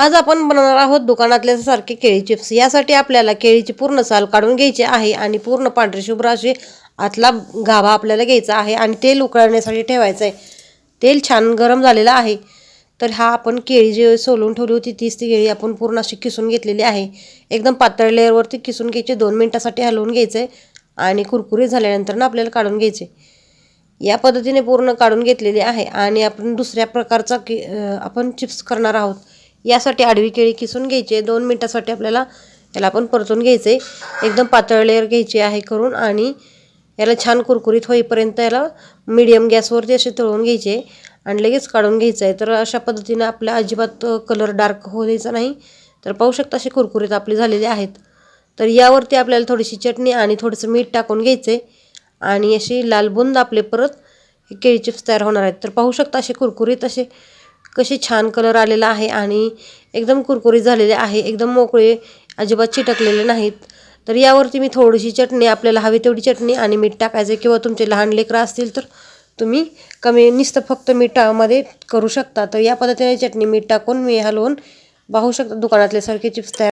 आज आपण बनवणार आहोत दुकानातल्या सारखे केळी चिप्स. यासाठी आपल्याला केळीची पूर्ण साल काढून घ्यायची आहे आणि पूर्ण पांढरे शुभ्र अशी आतला गाभा आपल्याला घ्यायचा आहे आणि तेल उकळण्यासाठी ठेवायचं आहे. तेल छान गरम झालेलं आहे. तर हा आपण केळी जी सोलून ठेवली होती तीच ती केळी आपण पूर्ण अशी किसून घेतलेली आहे. एकदम पातळ लेअरवरती किसून घ्यायची दोन मिनटासाठी हलवून घ्यायचं आहे आणि कुरकुरीत झाल्यानंतर ना आपल्याला काढून घ्यायचे. या पद्धतीने पूर्ण काढून घेतलेली आहे आणि आपण दुसऱ्या प्रकारचा की आपण चिप्स करणार आहोत. यासाठी आडवी केळी किसून घ्यायची आहे. दोन मिनटासाठी आपल्याला याला आपण परतून घ्यायचे एकदम पातळ लेअर घ्यायची आहे करून आणि याला छान कुरकुरीत होईपर्यंत याला मीडियम गॅसवरती असे तळून घ्यायचे आणि लगेच काढून घ्यायचं आहे. तर अशा पद्धतीनं आपल्या अजिबात कलर डार्क होऊ द्यायचा नाही. तर पाहू शकता असे कुरकुरीत आपले झालेले आहेत. तर यावरती आपल्याला थोडीशी चटणी आणि थोडंसं मीठ टाकून घ्यायचे आणि अशी लालबुंद आपले परत हे केळी चिप्स तयार होणार आहेत. तर पाहू शकता असे कुरकुरीत असे कसे छान कलर आलेला आहे आणि एकदम कुरकुरीत झालेले आहे एकदम मोकळे अजिबात चिटकलेले नाहीत. तर यावरती मी थोडीशी चटणी आपल्याला हवी तेवढी चटणी आणि मीठ टाकायचं किंवा तुमचे लहान लेकरं असतील तर तुम्ही कमी नुसतं फक्त मिठामध्ये करू शकता. तर या पद्धतीने चटणी मीठ टाकून मी हलवून पाहू शकता. दुकानातल्यासारखे चिप्स तयार